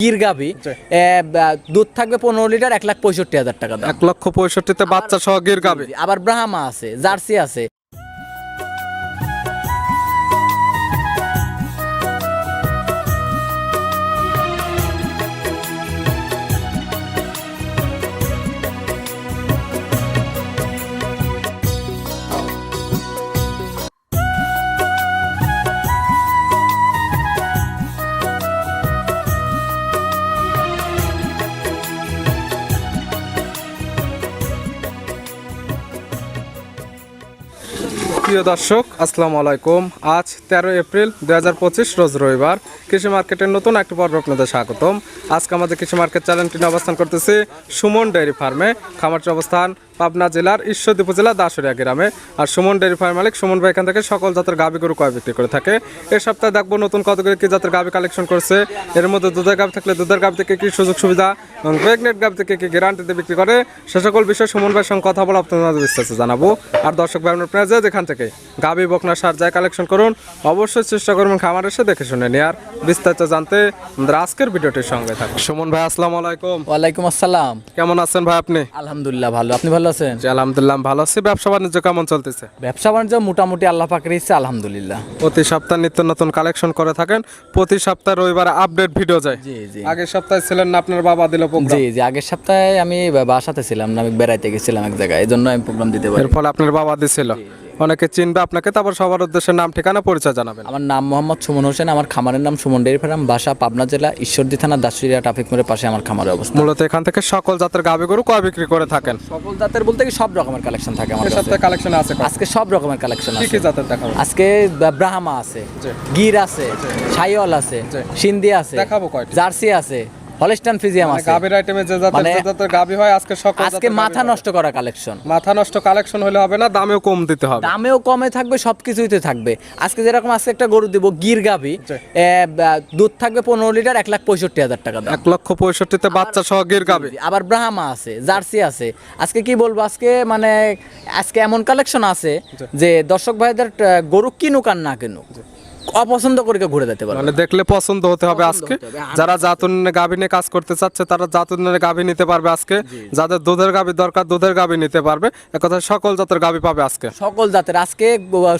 গির দুধ থাকবে পনেরো লিটার এক লাখ পঁয়ষট্টি হাজার টাকা এক লক্ষ পঁয়ষট্টিতে বাচ্চা সহ গির গাবে আবার ব্রাহ্মা আছে জার্সি আছে। প্রিয় দর্শক, আসসালামু আলাইকুম। আজ তেরো এপ্রিল দুই হাজার পঁচিশ, রোজ রবিবার। কৃষি মার্কেটের নতুন একটি পর্ব আপনাদের স্বাগতম। আজকে আমাদের কৃষি মার্কেট চ্যানেলটি অবস্থান করতেছি সুমন ডেয়ারি ফার্মে। খামারটির অবস্থান পাবনা জেলার ঈশ্বরদী উপজেলা দাসুরিয়া গ্রামে। আর সুমন ডেয়ারি ফার্ম মালিক সুমন ভাই এখান থেকে সকল জাতের গাভি গরু কয় বিক্রি করে থাকে। এ সপ্তাহে দেখব নতুন কতগুলি কি জাতের গাবি কালেকশন করছে। এর মধ্যে দুধের গাভি থাকলে দুধের গাভি থেকে কি সুযোগ সুবিধা এবং প্রেগনেন্ট গাভি থেকে কি গ্যারান্টিতে বিক্রি করে, সে সকল বিষয়ে সুমন ভাইয়ের সঙ্গে কথা বলে আপনাদের বিস্তারিত জানাব। আর দর্শক ভাই আপনার যেখান থেকে গাভি বকনা সার যায় কালেকশন করুন অবশ্যই চেষ্টা করবেন খামার এসে দেখে শুনে নেয়ার বিস্তারিত জানতে আমাদের আজকের ভিডিওটির সঙ্গে থাকুন। সুমন ভাই আসসালামু আলাইকুম। ওয়ালাইকুম আসসালাম। কেমন আছেন ভাই আপনি? আলহামদুলিল্লাহ ভালো। আপনি ভালো আছেন? জি আলহামদুলিল্লাহ ভালো আছি। ব্যবসা বাণিজ্য কেমন চলতেছে? ব্যবসা বাণিজ্য মোটামুটি আল্লাহ পাকের ইচ্ছে আলহামদুলিল্লাহ। প্রতি সপ্তাহে নিত্য নতুন কালেকশন করে থাকেন। প্রতি সপ্তাহে রবিবারে আপডেট ভিডিও যায়। জি জি। আগের সপ্তাহে ছিলেন না আপনার বাবা দিল প্রোগ্রাম জি জি আগের সপ্তাহে আমি বাসাতে ছিলাম না আমি বেড়াইতে গেছিলাম এক জায়গায় এই জন্য আমি প্রোগ্রাম দিতে পারি এর ফলে আপনার বাবা দিছিল। অনেকে চিনবে আপনাকে তারপর সবার উদ্দেশ্যে নাম ঠিকানা পরিচয় জানাবেন। আমার নাম মোহাম্মদ সুমন হোসেন আমার খামারের নাম সুমন ডেয়ারি ফার্ম বাসা পাবনা জেলা ঈশ্বরদী থানা দাসুরিয়া ট্রাফিক মোড়ের পাশে আমার খামারের অবস্থা। মূলত এখান থেকে সকল জাতের গাভী গরু কয় বিক্রি করে থাকেন? সকল জাতের বলতে কি সব রকমের কালেকশন থাকে কাছে। সপ্তাহে কালেকশন আছে আজকে সব রকমের কালেকশন আছে কি জাতের দেখাবো? আজকে ব্রাহ্মা আছে গির আছে সাইওয়াল আছে সিন্ধি আছে দেখাবো কয়টি? জার্সি আছে হলস্টান ফিজিয়াম মানে আছে। গাভীর আইটেমে যে জাতের মানে যে জাতের গাভী হয় আজকে সকল আজকে মাথা নষ্ট করা কালেকশন মাথা নষ্ট কালেকশন হলে হবে না দামেও কম দিতে হবে। দামেও কমে থাকবে সবকিছুইতে থাকবে। আজকে যেরকম আজকে একটা গরু দিব গির জি। দুধ থাকবে পনেরো লিটার এক লাখ পঁয়ষট্টি হাজার টাকা এক লক্ষ পঁয়ষট্টিতে বাচ্চা সহ গির গাভী। আবার ব্রাহ্মা আছে জার্সি আছে। আজকে কি বলব আজকে মানে আজকে এমন কালেকশন আছে যে দর্শক ভাইদের গরু কিনুক আর না কিনুক। অপছন্দ করে কেউ ঘুরে যেতে পারবে মানে দেখলে পছন্দ হতে হবে আজকে। যারা জাতুনের গাভী নিয়ে কাজ করতে চাচ্ছে তারা জাতুনের গাভী নিতে পারবে আজকে। যাদের দুধের গাভী দরকার দুধের গাভী নিতে পারবে। এক কথা সকল জাতের গাভী পাবে আজকে। সকল জাতের আজকে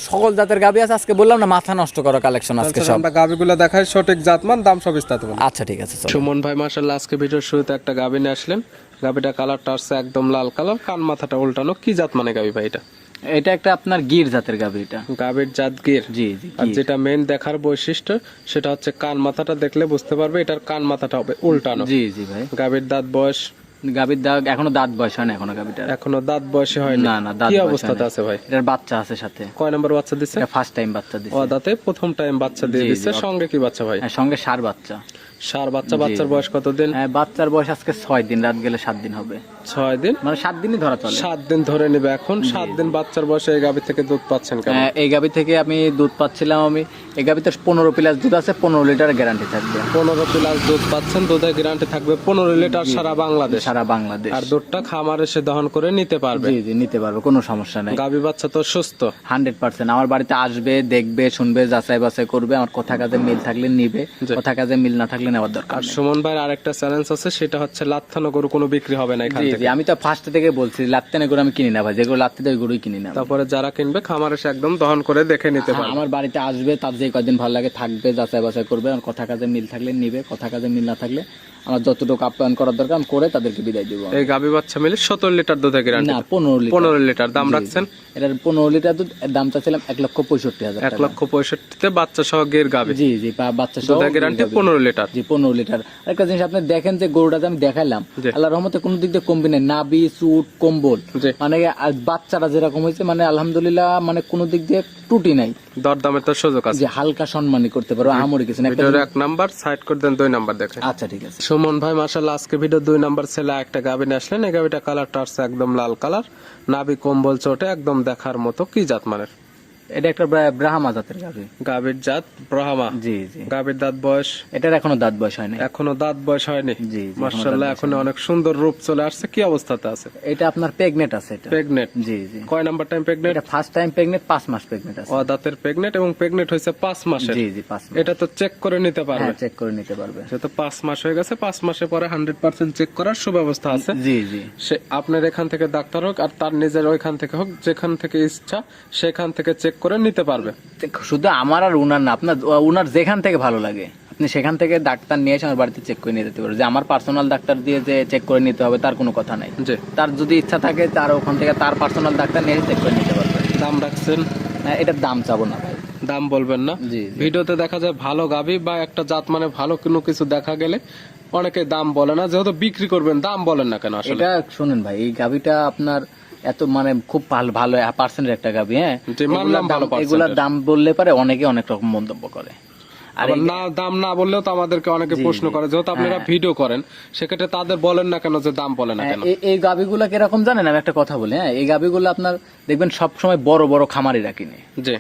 সকল জাতের গাবি আছে। আজকে বললাম না মাথা নষ্ট করা কালেকশন আজকে সব। আমরা গাভীগুলো দেখাই সঠিক জাতমান দাম সব বিস্তারিত বলব। আচ্ছা ঠিক আছে সুমন ভাই মার্শাল্লাহ আজকে ভিডিওর শুরুতে একটা গাভী নিয়ে আসলেন। গাভীটা কালারটা আসছে একদম লাল কালার কান মাথাটা উল্টানো। কি জাত মানে গাভী ভাই এটা? এটা একটা আপনার গির জাতের গাবি এটা গাভীর জাত গির? জি জি আর যেটা মেন দেখার বৈশিষ্ট্য সেটা হচ্ছে কান মাথাটা দেখলে বুঝতে পারবে এটার কান মাথাটা হবে উল্টানো। জি জি ভাই। গাভীর দাঁত বয়স? গাবির দাগ এখনও দাঁত বয়স হয় না এখনও গাবিটার এখনও দাঁত বয়সে হয়নি। না না দাঁত কি অবস্থাতে আছে ভাই? এটার বাচ্চা আছে সাথে। কয় নম্বর বাচ্চা দিচ্ছে এটা ফার্স্ট টাইম বাচ্চা দিছে। ও দাঁতে প্রথম টাইম বাচ্চা দিয়ে জি, দিচ্ছে সঙ্গে কি বাচ্চা ভাই? হ্যাঁ, সঙ্গে সার বাচ্চা। সার বাচ্চা বাচ্চার বয়স কতদিন হ্যাঁ, বাচ্চার বয়স আজকে ছয় দিন রাত গেলে সাত দিন হবে। ছয় দিন? মানে সাত দিনই ধরা চলে। সাত দিন ধরে নিবে এখন। সাত দিন বাচ্চার বয়সে এই গাভী থেকে দুধ পাচ্ছেন কেন হ্যাঁ, এই গাবি থেকে আমি দুধ পাচ্ছিলাম আমি। এই গাবিতে পনেরো প্লাস দুধ আছে পনেরো লিটার গ্যারান্টি থাকবে। পনেরো প্লাস দুধ পাচ্ছেন দুধের গ্যারান্টি থাকবে পনেরো লিটার সারা বাংলাদেশ। সারা বাংলাদেশ। আর দুধটা খামার এসে দহন করে নিতে পারবে। জি জি নিতে পারবে কোনো সমস্যা নেই। গাভী বাচ্চা তো সুস্থ। Hundred percent. আমার বাড়িতে আসবে দেখবে শুনবে যাচাই বাছাই করবে। আমার কথা কাজে মিল থাকলে নিবে। কথা কাজে মিল না থাকলে নেওয়ার দরকার আর। সুমন ভাইয়ের আরেকটা চ্যালেঞ্জ আছে সেটা হচ্ছে লাত্থানো গরু কোনো বিক্রি হবে না এখান থেকে। আমি তো ফার্স্ট থেকে বলছি লাত্তে না করে আমি কিনি না ভাই যেগুলো লাত্তে দেয় ওইগুলোই কিনি না তারপরে যারা কিনবে খামার এসে একদম দহন করে দেখে নিতে পারবে। আমার বাড়িতে আসবে তার যে কদিন ভালো লাগে থাকবে যাচাই বাছাই করবে আমার কথা কাজে মিল থাকলে নিবে কথা কাজে মিল না থাকলে আমার যতটুকু আপ্যায়ন করার দরকার আমি করে তাদেরকে বিদায় দিব। এই গাভী বাচ্চা মিলে সত্তর লিটার গ্যারান্টি না পনেরো লিটার। পনেরো লিটার দাম রাখছেন? এটার পনেরো লিটার দুধ এর দাম চাচ্ছিলাম এক লক্ষ পঁয়ষট্টি হাজার এক লক্ষ পঁয়ষট্টিতে বাচ্চা সহ গের গাবি জি জি বাচ্চা সহ গ্যারান্টি পনেরো লিটার। জি পনেরো লিটার। একটা জিনিস আপনি দেখেন যে গরুটা যে আমি দেখাইলাম জি। আল্লাহ রহমতে কোনো দিক দিয়ে কমবি নেই নাবি চুট কম্বল মানে বাচ্চারা যেরকম হয়েছে মানে আলহামদুলিল্লাহ মানে কোনো দিক দিয়ে ত্রুটি নাই। দরদামের তো সুযোগ আছে। যে হালকা সম্মানই করতে পারো আমরি কিছু না এক নাম্বার সাইড করে দেন দুই নাম্বার দেখে আচ্ছা ঠিক আছে। সুমন ভাই মার্শাল্লাহ আজকে ভিডিও দুই নাম্বার ছেলে একটা গাভী নিয়ে আসলেন। এই গাভীটা কালারটা আসছে একদম লাল কালার নাবি কম্বল চোটে একদম দেখার মতো কি জাত মানের? এটা একটা ব্রাহ্মা জাতের গাভী। গাভীর জাত ব্রাহ্মা। জি জি। গাভীর দাঁত বয়স? এটার এখনও দাঁত বয়স হয়নি। এখনও দাঁত বয়স হয়নি? জি, এখন অনেক সুন্দর রূপ চলে আসছে। কি অবস্থাতে আছে? এটা আপনার প্রেগনেট আছে এটা। প্রেগনেট জি জি। কয় নাম্বার টাইম প্রেগনেট এটা ফার্স্ট টাইম প্রেগনেট পাঁচ মাস প্রেগনেট আছে। ও দাঁতের প্রেগনেট এবং প্রেগনেট হয়েছে পাঁচ মাসে জি জি পাঁচ মাস। এটা তো চেক করে নিতে পারবে। হ্যাঁ চেক করে নিতে পারবে। যেহেতু পাঁচ মাস হয়ে গেছে পাঁচ মাসে পরে হান্ড্রেড পার্সেন্ট চেক করার সুব্যবস্থা আছে। জি জি। সে আপনার এখান থেকে ডাক্তার হোক আর তার নিজের ওইখান থেকে হোক যেখান থেকে ইচ্ছা সেখান থেকে চেক করে নিতে পারবে। শুধু আমার আর উনার না আপনার উনার যেখান থেকে ভালো লাগে। আপনি সেখান থেকে ডাক্তার নিয়ে এসে আমার বাড়িতে চেক করে নিয়ে যেতে পারবেন। যে আমার পার্সোনাল ডাক্তার দিয়ে যে চেক করে নিতে হবে তার কোনো কথা নাই। তার যদি ইচ্ছা থাকে তার ওখান থেকে তার পার্সোনাল ডাক্তার নিয়ে চেক করে নিতে পারবে দাম রাখছেন? হ্যাঁ, এটার দাম চাবো না ভাই। দাম বলবেন না। ভিডিওতে দেখা যায় ভালো গাভী বা একটা জাত মানে ভালো কোনো কিছু দেখা গেলে অনেকে দাম বলে না। যেহেতু বিক্রি করবেন দাম বলেন না কেন আসলে? এটা শুনেন ভাই এই গাভিটা আপনার এত মানে খুব ভালো পার্সেন্টের একটা গাভি হ্যাঁ? এগুলার দাম- বললে পারে অনেকে অনেক রকম মন্তব্য করে। না দাম না বললেও তো আমাদেরকে অনেকে প্রশ্ন করে যেহেতু আপনারা হ্যাঁ। ভিডিও করেন সেক্ষেত্রে তাদের বলেন না কেন যে দাম বলে না কেন? এই- গাভিগুলো কীরকম জানেন? আমি একটা কথা বলি হ্যাঁ এই গাভিগুলো আপনার দেখবেন সব সময় বড় বড় খামারিরা কিনে। জি।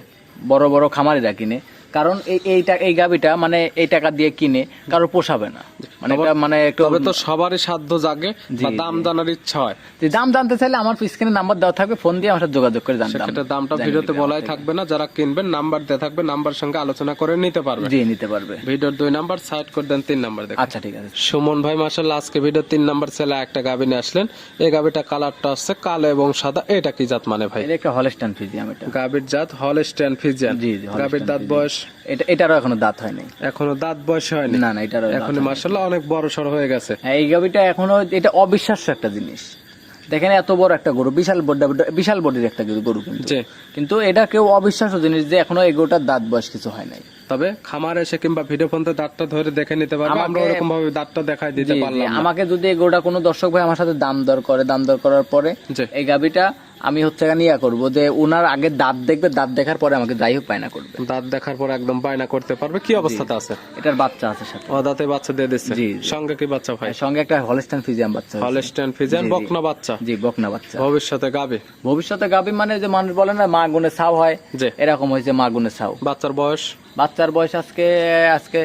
বড় বড় খামারিরা কিনে। কারণ এইটা এই গাভিটা মানে এই টাকা দিয়ে কিনে কারও পোষাবে না। মানে এটা মানে একটু তবে তো সবারই সাধ্য জাগে বা দাম জানার ইচ্ছা হয়। যে দাম জানতে চাইলে আমার স্ক্রিনে নাম্বার দেওয়া থাকবে ফোন দিয়ে আমার সাথে যোগাযোগ করে জানতাম। সেক্ষেত্রে দামটা ভিডিওতে বলাই থাকবে না যারা কিনবেন নাম্বার দেওয়া থাকবে নাম্বার সঙ্গে আলোচনা করে নিতে পারবে। জি নিতে পারবে। ভিডিওর দুই নাম্বার সাইড করে দেন তিন নাম্বার দেখেন। আচ্ছা ঠিক আছে। সুমন ভাই মাসাল্লাহ আজকে ভিডিও তিন নাম্বার ছেলে একটা গাভি নিয়ে আসলেন। এই গাভিটা কালারটা হচ্ছে কালো এবং সাদা এটা কি জাত মানে ভাই? এটা একটা হলস্টান ফিজিয়াম এটা। গাভির জাত হলস্টেন ফিজিয়ান। জি, Holstein দাঁত বয়স এটা এটারও এখনও দাঁত হয়নি। এখনও দাঁত বয়স হয়নি? না না এটারও এখন মার্শাল্লাহ অনেক বড় সড় হয়ে গেছে। হ্যাঁ, এই গাভিটা এখনও এটা অবিশ্বাস্য একটা জিনিস। দেখেন এত বড় একটা গরু বিশাল বিশাল বডির একটা গরু কিন্তু। কিন্তু এটা কেউ অবিশ্বাস্য জিনিস যে এখনও এই গরুটার দাঁত বয়স কিছু হয় নাই। তবে খামার এসে কিংবা ভিডিও ফোনতে দাঁতটা ধরে দেখে নিতে পারবে আমরা ওরকম ভাবে দাঁতটা দেখাই দিতে পারলাম আমাকে যদি এই গরুটা কোনো দর্শক ভাই আমার সাথে দাম দর করে দাম দর করার পরে এই গাভিটা আমি হচ্ছে এখানে ইয়া করব যে ওনার আগে দাঁত দেখবে দাঁত দেখার পরে আমাকে যাই হোক পায়না করবে। দাঁত দেখার পর একদম বায়না করতে পারবে। কি অবস্থাতে আছে? এটার বাচ্চা আছে সাথে। ও দাঁতে বাচ্চা দিয়ে দিচ্ছে? জি। সঙ্গে কি বাচ্চা ভাই? সঙ্গে একটা হলস্টান ফিজিয়াম বাচ্চা জি, জি। বকনা বাচ্চা? জি বকনা বাচ্চা। ভবিষ্যতে গাবে? ভবিষ্যতে গাভী মানে যে মানুষ বলে না মা গুনে ছাও হয়। জি। এরকম হয়েছে মা গুনে ছাও। বাচ্চার বয়স? বাচ্চার বয়স আজকে আজকে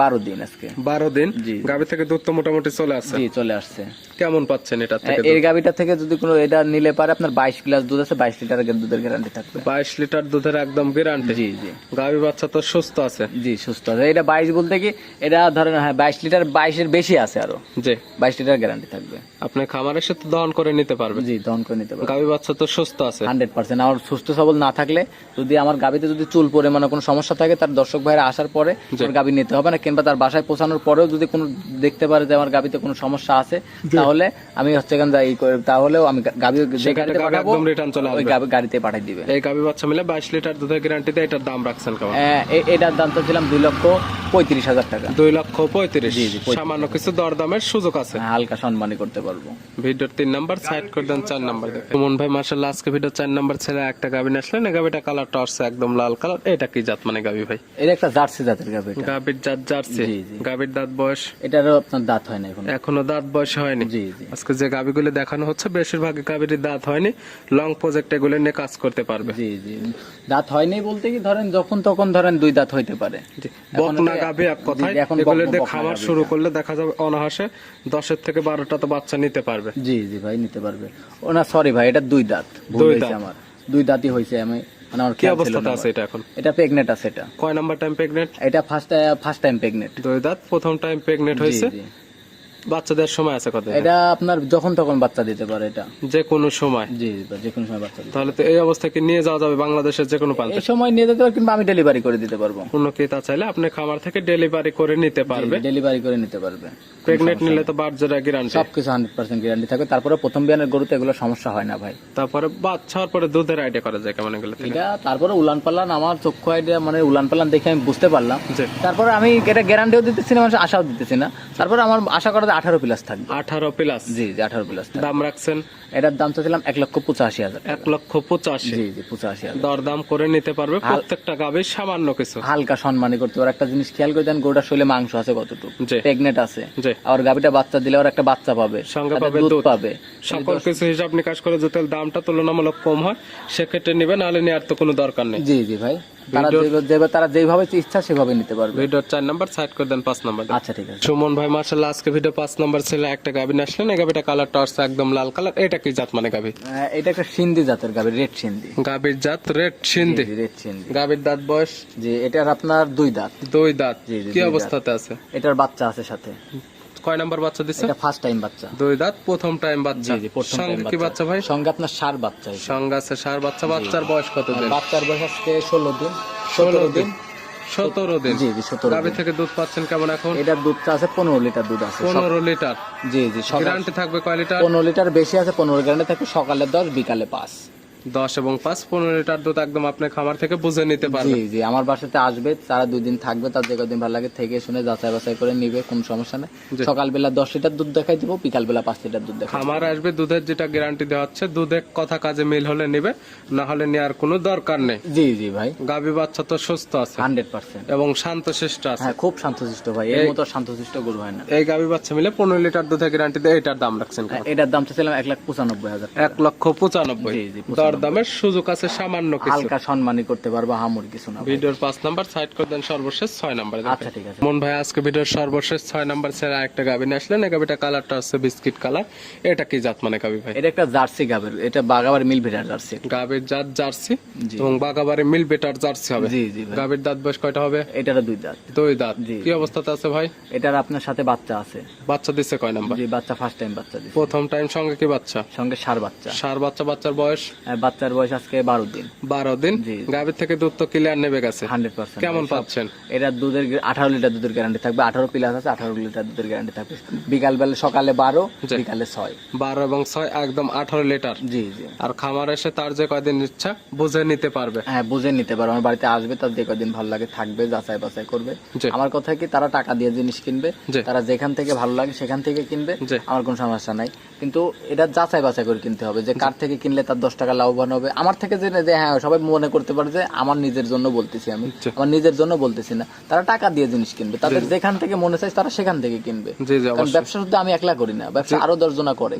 বারো দিন আজকে। বারো দিন। গাভী থেকে দুধ তো মোটামুটি চলে আসছে। জি চলে আসছে। কেমন পাচ্ছেন এটা থেকে এই গাভিটা থেকে যদি কোনো এটা নিলে পারে আপনার বাইশ গ্লাস দুধ আছে বাইশ লিটার দুধের গ্যারান্টি থাকবে। বাইশ লিটার দুধের একদম গ্যারান্টি জি জি। গাভী বাচ্চা তো সুস্থ আছে। জি সুস্থ আছে। এটা বাইশ বলতে কি এটা ধরেন হ্যাঁ বাইশ লিটার বাইশের বেশি আছে আরও। জি। বাইশ লিটার গ্যারান্টি থাকবে। আপনি খামার এসে তো দহন করে নিতে পারবে জি দহন করে নিতে পারবে গাভী বাচ্চা তো সুস্থ আছে। Hundred percent. আমার সুস্থ সবল না থাকলে যদি আমার গাবিতে যদি চুল পড়ে মানে কোনো সমস্যা থাকে তার দর্শক ভাইরা আসার পরে আমার গাবি নিতে হবে না কিংবা তার বাসায় পৌঁছানোর পরেও যদি কোনো দেখতে পারে যে আমার গাবিতে কোনো সমস্যা আছে তাহলে আমি হচ্ছে এখান যাই তাহলেও আমি গাবি গাড়িতে পাঠাবো একদম রিটার্ন চলে ওই গাবি গাড়িতে পাঠিয়ে দিবে। এই গাভী বাচ্চা মিলে বাইশ লিটার দুধের গ্যারান্টিতে এটার দাম রাখছেন কেমন? এ- এটার দাম তো ছিলাম দুই লক্ষ পঁয়ত্রিশ হাজার টাকা। দুই লক্ষ পঁয়ত্রিশ। সামান্য কিছু দরদামের সুযোগ আছে। হালকা সম্মানই করতে পারব। ভিডিওর তিন নাম্বার সাইড করে দেন চার নাম্বার দেখে। সুমন ভাই মার্শাল্লাহ আজকে ভিডিও চার নাম্বার ছেলে একটা গাভী নিয়ে আসলেন। এই গাভীটা কালারটা আসছে একদম লাল কালার এটা কি জাত মানে গাভী ভাই? এটা একটা জার্সি জাতের গাবি এটা। গাভীর জাত জার্সি। জি। দাঁত বয়স? এটারও আপনার দাঁত হয় না এখন। এখনও দাঁত বয়স হয়নি। জি জি। আজকে যে গাভীগুলো দেখানো হচ্ছে বেশিরভাগ গাভীর দাঁত হয়নি। লং প্রজেক্ট এগুলো নিয়ে কাজ করতে পারবে। জি জি। দাঁত হয়নি বলতে কি ধরেন যখন তখন ধরেন দুই দাঁত হইতে পারে। বকনা গাভী এক কথায় এগুলো দিয়ে গাভী শুরু করলে দেখা যাবে অনাহাসে দশের থেকে বারোটা তো বাচ্চা নিতে পারবে। জি জি ভাই নিতে পারবে। ও না সরি ভাই এটা দুই দাঁত। ভুল দুই হয়েছে দাঁত। আমার। দুই দাঁতই হয়েছে আমি মানে আমার কি অবস্থাতে আছে এটা এখন? এটা প্রেগনেট আছে এটা। কয় নাম্বার টাইম প্রেগনেন্ট এটা ফার্স্ট ফার্স্ট টাইম প্রেগনেট দুই দাঁত প্রথম টাইম প্রেগনেন্ট হয়েছে। জি বাচ্চা দেওয়ার সময় আছে কত এটা আপনার যখন তখন বাচ্চা দিতে পারে এটা। যে কোনো সময়? জি যে কোনো সময় বাচ্চা তাহলে তো এই অবস্থাকে নিয়ে যাওয়া যাবে বাংলাদেশের যে কোনো প্রান্তে? এই সময় নিয়ে যেতে পারে কিংবা আমি ডেলিভারি করে দিতে পারব। কোনো ক্রেতা চাইলে আপনি খামার থেকে ডেলিভারি করে নিতে পারবে। ডেলিভারি করে নিতে পারবে। প্রেগনেন্ট নিলে তো বার্জারা গ্যারান্টি সবকিছু হান্ড্রেড পার্সেন্ট গ্যারান্টি থাকবে। তারপরে প্রথম বিয়ানের গরুতে এগুলো সমস্যা হয় না ভাই। তারপরে বাচ্চা হওয়ার পরে দুধের আইডিয়া করা যায় কেমন এগুলো থেকে? এটা তারপরে উলান পাল্লান আমার চক্ষু আইডিয়া মানে উলান পাল্লান দেখে আমি বুঝতে পারলাম। তারপরে আমি এটা গ্যারান্টিও দিতেছি না মানুষ আশাও দিতেছি না। তারপরে আমার আশা করা আঠারো প্লাস থাকবে। আঠারো প্লাস জি জি আঠারো প্লাস দাম রাখছেন? এটার দাম চাচ্ছিলাম এক লক্ষ পঁচাশি হাজার। এক লক্ষ পঁচাশি। জি জি পঁচাশি হাজার। দরদাম করে নিতে পারবে প্রত্যেকটা গাভীর সামান্য কিছু। হালকা সম্মানী করতে পারে একটা জিনিস খেয়াল করে দেন গোটা শরীরে মাংস আছে কতটুকু। জি। প্রেগনেন্ট আছে। আর গাবিটা বাচ্চা দিলে ওর একটা বাচ্চা পাবে। সঙ্গে পাবে দুধ। পাবে। সকল কিছু হিসাব নিকাশ করে যদি দামটা তুলনামূলক কম হয়। সেক্ষেত্রে নিবে নাহলে নেওয়ার তো কোনো দরকার নেই। জি জি ভাই। তারা যেভাবে- যেভাবে তারা যেভাবে ইচ্ছা সেভাবে নিতে পারবে। ভিডিওর চার নাম্বার সাইড করে দেন পাঁচ নাম্বার। আচ্ছা ঠিক আছে। সুমন ভাই মার্শাল্লাহ আজকে ভিডিও পাঁচ নাম্বার ছিল একটা গাভী আসলেন। এই গাভীটা কালার টর্চ একদম লাল কালার এটা কি জাত মানে গাভী? এটা একটা সিন্ধি জাতের গাবি রেড সিন্ধি। গাভীর জাত রেড সিন্ধি। রেড সিন্ধি। গাভীর দাঁত বয়স? জি এটার আপনার দুই দাঁত। দুই দাঁত। কি অবস্থাতে আছে? এটার বাচ্চা আছে সাথে। কয় নাম্বার বাচ্চা দিচ্ছে এটা ফার্স্ট টাইম বাচ্চা। দুই দাঁত প্রথম টাইম বাচ্চা। জি জি প্রথম time কি বাচ্চা। ভাই? সঙ্গে আপনার সার বাচ্চা এসে। সঙ্গে আছে সার বাচ্চা। বাচ্চার বয়স কত দিন? বাচ্চার বয়স আজকে ষোলো দিন। ষোলো সতেরো দিন। দিন। সতেরো দিন। জি জি সতেরো গাভী থেকে দুধ পাচ্ছেন কেমন এখন? এটার দুধটা আছে পনেরো লিটার দুধ আছে। পনেরো লিটার। জি জি গ্যারান্টি থাকবে কয় লিটার? পনেরো লিটার বেশি আছে পনেরো গ্রামে থাকে সকালে দশ বিকালে পাঁচ। দশ এবং পাঁচ পনেরো লিটার দুধ একদম আপনি খামার থেকে বুঝে নিতে পারবেন। জি জি আমার বাসাতে আসবে তারা দুই দিন থাকবে তার যে কদিন ভালো লাগে থেকে শুনে যাচাই বাছাই করে নিবে কোনো সমস্যা নেই। সকালবেলা দশ লিটার দুধ দেখাই দিব বিকাল বেলা পাঁচ লিটার দুধ দেখাই খামার আসবে দুধের যেটা গ্যারান্টি দেওয়া হচ্ছে দুধের কথা কাজে মিল হলে নিবে না হলে নেওয়ার কোনো দরকার নেই। জি জি ভাই। গাভী বাচ্চা তো সুস্থ আছে। Hundred percent. এবং শান্তশিষ্ট আছে। হ্যাঁ খুব শান্তশিষ্ট ভাই এর মতো শান্তশিষ্ট গরু হয় না। এই গাভী বাচ্চা মিলে পনেরো লিটার দুধের গ্যারান্টি দিয়ে এটার দাম রাখছেন কেমন? এটার দাম চাচ্ছিলাম এক লাখ পঁচানব্বই হাজার এক লক্ষ পঁচানব্বই। জি, জি, দর দামের সুযোগ আছে সামান্য কিছু। হালকা সম্মানী করতে পারব হামুর কিছু না ভিডিওর পাঁচ নাম্বার সাইড করে দেন সর্বশেষ ছয় নাম্বার। আচ্ছা ঠিক আছে। মন ভাই আজকে ভিডিওর সর্বশেষ ছয় নাম্বার ছেড়ে একটা গাভী নিয়ে আসলেন। এই গাভীটা কালারটা হচ্ছে বিস্কিট কালার। এটা কি জাত মানে গাভী ভাই? এটা একটা জার্সি গাবের এটা বাগাবার মিল ভেটার জার্সি। গাভীর জাত জার্সি এবং বাগাবাড়ি মিল বেটার জার্সি হবে। জি জি গাভীর দাঁত বয়স কয়টা হবে? এটার দুই দাঁত। দুই দাঁত। কি অবস্থাতে আছে ভাই? এটার আপনার সাথে বাচ্চা আছে। বাচ্চা দিচ্ছে কয় নাম্বার? জি বাচ্চা ফার্স্ট টাইম বাচ্চা দিচ্ছে প্রথম টাইম সঙ্গে কি বাচ্চা? সঙ্গে সার বাচ্চা। সার বাচ্চা বাচ্চার বয়স? আর বাচ্চার বয়স আজকে বারো দিন। বারো দিন। গাভীর থেকে দুধ তো ক্লিয়ার নেবে গেছে হান্ড্রেড পার্সেন্ট। কেমন পাচ্ছেন? এটা দুধের আঠারো লিটার দুধের গ্যারান্টি থাকবে। আঠারো প্লাস আছে আঠারো লিটার দুধের গ্যারান্টি থাকবে। বিকাল বেলা সকালে বারো বিকালে ছয়। বারো এবং ছয় একদম আঠারো লিটার। জি জি। আর খামার এসে তার যে কয়দিন ইচ্ছা বুঝে নিতে পারবে। হ্যাঁ বুঝে নিতে পারবে। আমার বাড়িতে আসবে তার যে কয়দিন ভালো লাগে থাকবে যাচাই বাছাই করবে। আমার কথা কি তারা টাকা দিয়ে জিনিস কিনবে। তারা যেখান থেকে ভালো লাগে সেখান থেকে কিনবে। আমার কোনো সমস্যা নাই। কিন্তু এটা যাচাই বাছাই করে কিনতে হবে যে কার থেকে কিনলে তার দশ টাকা লাভবান হবে। আমার থেকে যে যে হ্যাঁ সবাই মনে করতে পারে যে আমার নিজের জন্য বলতেছি আমি। আমার নিজের জন্য বলতেছি না। তারা টাকা দিয়ে জিনিস কিনবে। তাদের যেখান থেকে মনে চাই তারা সেখান থেকে কিনবে। কারণ ব্যবসা শুধু আমি একলা করি না ব্যবসা আরও দশজনা করে।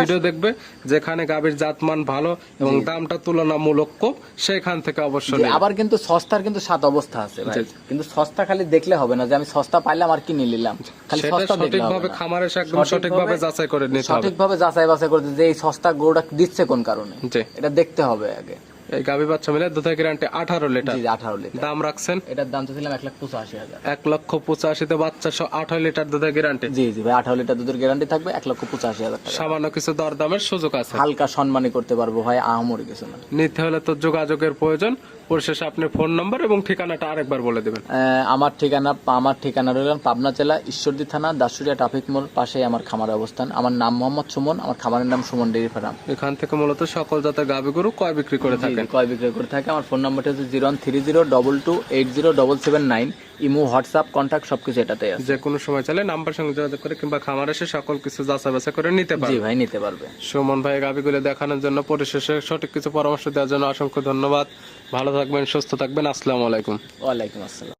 ভিডিও দেখবে যেখানে গাভীর জাতমান ভালো এবং দামটা তুলনামূলক কম সেখান থেকে অবশ্যই আবার কিন্তু সস্তার কিন্তু সাত অবস্থা আছে কিন্তু সস্তা খালি দেখলে হবে না যে আমি সস্তা পাইলাম আর কিনে নিলাম। খালি সস্তা দেখলে হবে। খামার একদম সঠিকভাবে যাচাই করে নিতে হবে। সঠিকভাবে যাচাই বাছাই করতে যে এই সস্তা গরুটা দিচ্ছে কোন কারণে। এটা দেখতে হবে আগে। এই গাভী বাচ্চা মিলে দুধ গ্যারান্টি আঠারো লিটার। আঠারো লিটার। দাম রাখছেন? এটার দাম চাইছিলাম এক লাখ পঁচাশি হাজার। এক লক্ষ পঁচাশিতে বাচ্চা সহ আঠারো লিটার দুধের গ্যারান্টি জি জি ভাই আঠারো লিটার দুধের গ্যারান্টি থাকবে এক লক্ষ পঁচাশি হাজার সামান্য কিছু দরদামের সুযোগ আছে। হালকা সম্মানী করতে পারব ভাই আহামরি কিছু না। নিতে হলে তো যোগাযোগের প্রয়োজন। পরিশেষে আপনি ফোন নাম্বার এবং ঠিকানাটা আরেকবার বলে দেবেন। আমার ঠিকানা আমার ঠিকানা রইল পাবনা জেলা ঈশ্বরদী থানা দাসুরিয়া ট্রাফিক মোড় পাশে আমার খামার অবস্থান। আমার নাম মোহাম্মদ সুমন আমার খামারের নাম সুমন ডেরি ফার্ম। এখান থেকে মূলত সকল জাতের গাভী গরু কয় বিক্রি করে থাকে কয় বিক্রি করে থাকে। আমার ফোন নাম্বারটা হচ্ছে zero one three zero double two eight zero double seven nine. Imo WhatsApp contact সবকিছু এটাতে আছে। যে কোনো সময় চাইলে নাম্বার সঙ্গে যোগাযোগ করে কিংবা খামার এসে সকল কিছু যাচাই বাছাই করে নিতে পারবে। জি ভাই নিতে পারবে। সুমন ভাই গাভীগুলো দেখানোর জন্য পরিশেষে সঠিক কিছু পরামর্শ দেওয়ার জন্য অসংখ্য ধন্যবাদ। ভালো থাকবেন সুস্থ থাকবেন। আসসালামু আলাইকুম। ওয়ালাইকুম আসসালাম।